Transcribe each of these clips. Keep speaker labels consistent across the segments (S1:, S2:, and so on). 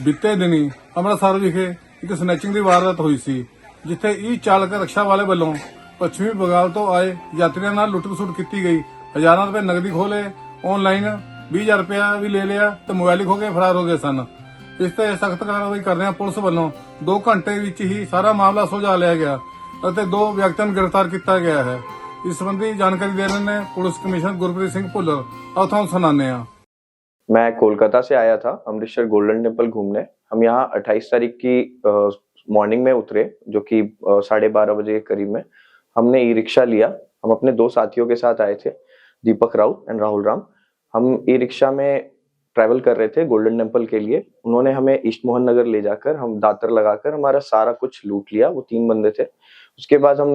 S1: ਬੀਤੇ ਦਿਨੀ ਅੰਮ੍ਰਿਤਸਰ ਵਿਖੇ ਇੱਕ ਸਨੈਚਿੰਗ ਦੀ ਵਾਰਦਾਤ ਹੋਈ ਸੀ, ਜਿੱਥੇ ਈ ਚਾਲਕ ਰਕਸ਼ਾ ਵਾਲੇ ਵੱਲੋਂ ਪੱਛਮੀ ਬੰਗਾਲ ਤੋਂ ਆਏ ਯਾਤਰੀਆਂ ਨਾਲ ਲੁੱਟ-ਖਸੁੱਟ ਕੀਤੀ ਗਈ। ਹਜ਼ਾਰਾਂ ਰੁਪਏ ਨਗਦੀ ਖੋਲੇ ਆਨਲਾਈਨ 20000 ਰੁਪਏ ਵੀ ਲੈ ਲਿਆ ਤੇ ਮੋਬਾਈਲ ਖੋ ਕੇ ਫਰਾਰ ਹੋ ਗਏ ਸਨ। ਇਸ ਤੇ ਸਖਤ ਕਾਰਵਾਈ ਕਰਦਿਆਂ ਪੁਲਿਸ ਵੱਲੋਂ 2 ਘੰਟੇ ਵਿੱਚ ਹੀ ਸਾਰਾ ਮਾਮਲਾ ਸੁਲਝਾ ਲਿਆ ਗਿਆ ਅਤੇ ਦੋ ਵਿਅਕਤੀਆਂ ਨੂੰ ਗ੍ਰਿਫਤਾਰ ਕੀਤਾ ਗਿਆ ਹੈ। ਇਸ ਸੰਬੰਧੀ ਜਾਣਕਾਰੀ ਦੇ ਰਹੇ ਨੇ ਪੁਲਿਸ ਕਮਿਸ਼ਨਰ ਗੁਰਪ੍ਰੀਤ ਸਿੰਘ ਭੁੱਲਰ, ਆਓ ਤੁਹਾਨੂੰ ਸੁਣਾਉਂਦੇ ਹਾਂ।
S2: मैं कोलकाता से आया था, अमृतसर गोल्डन टेंपल घूमने। हम यहाँ 28 तारीख की मॉर्निंग में उतरे, जो कि साढ़े बारह बजे के करीब में। हमने ई रिक्शा लिया। हम अपने दो साथियों के साथ आए थे, दीपक राउत एंड राहुल राम। हम ई रिक्शा में ट्रैवल कर रहे थे गोल्डन टेंपल के लिए। उन्होंने हमें ईस्ट मोहन नगर ले जाकर, हम दातर लगाकर हमारा सारा कुछ लूट लिया। वो तीन बंदे थे। उसके बाद हम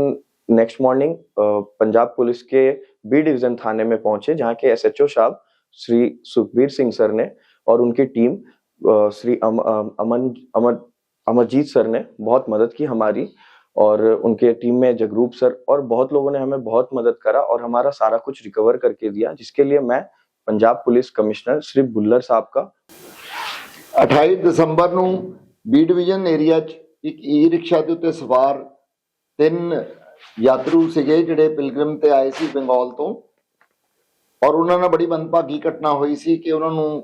S2: नेक्स्ट मॉर्निंग पंजाब पुलिस के बी डिवीज़न थाने में पहुँचे, जहाँ के एसएचओ साहब श्री सुखबीर सिंह सर ने और उनकी टीम अ, श्री अम, अ, अमन अमर अमरजीत सर ने बहुत मदद की हमारी और उनके टीम में जगरूप सर और बहुत लोगों ने हमें बहुत मदद करा और हमारा सारा कुछ रिकवर करके दिया जिसके लिए मैं पंजाब पुलिस कमिश्नर श्री बुल्लर साहब का
S3: 28 ਦਸੰਬਰ ਨੂੰ ਬੀ ਡਿਵੀਜ਼ਨ ਏਰੀਆ 'ਚ ਇੱਕ ਈ ਰਿਕਸ਼ਾ ਦੇ ਉੱਤੇ ਸਵਾਰ ਤਿੰਨ ਯਾਤਰੂ ਸੀਗੇ ਜਿਹੜੇ ਪਿਲਗ੍ਰਿਮ ਤੇ ਆਏ ਸੀ ਬੰਗਾਲ ਤੋਂ ਔਰ ਉਹਨਾਂ ਨਾਲ ਬੜੀ ਮੰਦਭਾਗੀ ਘਟਨਾ ਹੋਈ ਸੀ ਕਿ ਉਹਨਾਂ ਨੂੰ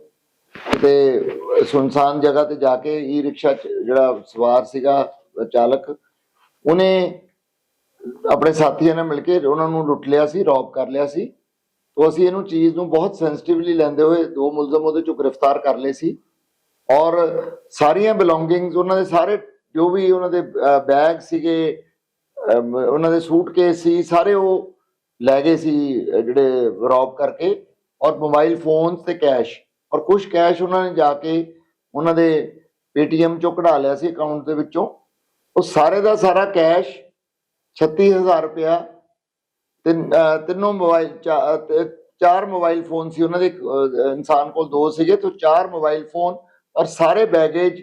S3: ਕਿਤੇ ਸੁਨਸਾਨ ਜਗ੍ਹਾ ਤੇ ਜਾ ਕੇ ਈ ਰਿਕਸ਼ਾ ਜਿਹੜਾ ਸਵਾਰ ਸੀਗਾ, ਚਾਲਕ, ਉਹਨੇ ਆਪਣੇ ਸਾਥੀਆਂ ਨਾਲ ਮਿਲ ਕੇ ਉਹਨਾਂ ਨੂੰ ਲੁੱਟ ਲਿਆ ਸੀ, ਰੌਬ ਕਰ ਲਿਆ ਸੀ। ਤੋਂ ਅਸੀਂ ਇਹਨੂੰ ਚੀਜ਼ ਨੂੰ ਬਹੁਤ ਸੈਂਸਿਟਿਵਲੀ ਲੈਂਦੇ ਹੋਏ ਦੋ ਮੁਲਜ਼ਮ ਉਹਦੇ ਚੋਂ ਗ੍ਰਿਫਤਾਰ ਕਰ ਲਏ ਸੀ। ਔਰ ਸਾਰੀਆਂ ਬਿਲੋਂਗਿੰਗਸ ਉਹਨਾਂ ਦੇ ਸਾਰੇ ਜੋ ਵੀ ਉਹਨਾਂ ਦੇ ਬੈਗ ਸੀਗੇ ਉਹਨਾਂ ਦੇ ਸੂਟਕੇਸ ਸੀ, ਸਾਰੇ ਉਹ ਲੈ ਗਏ ਸੀ ਜਿਹੜੇ ਰੌਬ ਕਰਕੇ ਔਰ ਮੋਬਾਈਲ ਫੋਨਸ ਤੇ ਕੈਸ਼ ਔਰ ਕੁਝ ਕੈਸ਼ ਉਹਨਾਂ ਨੇ ਜਾ ਕੇ ਉਹਨਾਂ ਦੇ ਪੇਟੀਐਮ ਚੋਂ ਕਢਾ ਲਿਆ ਸੀ ਅਕਾਊਂਟ ਦੇ ਵਿੱਚੋਂ। ਉਹ ਸਾਰੇ ਦਾ ਸਾਰਾ ਕੈਸ਼ 36000 ਰੁਪਇਆ ਤਿੰਨ ਤਿੰਨੋਂ ਮੋਬਾਈਲ ਚਾ- ਚਾਰ ਮੋਬਾਈਲ ਫੋਨ ਸੀ ਉਹਨਾਂ ਦੇ ਇਨਸਾਨ ਕੋਲ ਦੋ ਸੀਗੇ, ਤੋਂ ਚਾਰ ਮੋਬਾਈਲ ਫੋਨ ਔਰ ਸਾਰੇ ਬੈਗੇਜ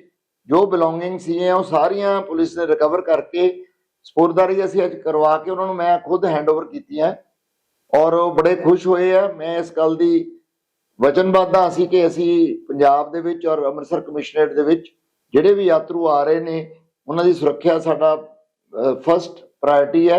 S3: ਜੋ ਬਿਲੋਂਗਿੰਗ ਸੀ ਉਹ ਸਾਰੀਆਂ ਪੁਲਿਸ ਨੇ ਰਿਕਵਰ ਕਰਕੇ ਸਪੋਰਟਦਾਰੀ ਅਸੀਂ ਅੱਜ ਕਰਵਾ ਕੇ ਉਹਨਾਂ ਨੂੰ ਮੈਂ ਖੁਦ ਹੈਂਡਓਵਰ ਕੀਤੀਆਂ। ਔਰ ਉਹ ਬੜੇ ਖੁਸ਼ ਹੋਏ ਆ। ਮੈਂ ਇਸ ਗੱਲ ਦੀ ਵਚਨਬੱਧ ਹਾਂ ਅਸੀਂ ਕਿ ਅਸੀਂ ਪੰਜਾਬ ਦੇ ਵਿੱਚ ਔਰ ਅੰਮ੍ਰਿਤਸਰ ਕਮਿਸ਼ਨਰੇਟ ਦੇ ਵਿੱਚ ਜਿਹੜੇ ਵੀ ਯਾਤਰੂ ਆ ਰਹੇ ਨੇ, ਉਹਨਾਂ ਦੀ ਸੁਰੱਖਿਆ ਸਾਡਾ ਫਸਟ ਪ੍ਰਾਇੋਰਟੀ ਹੈ।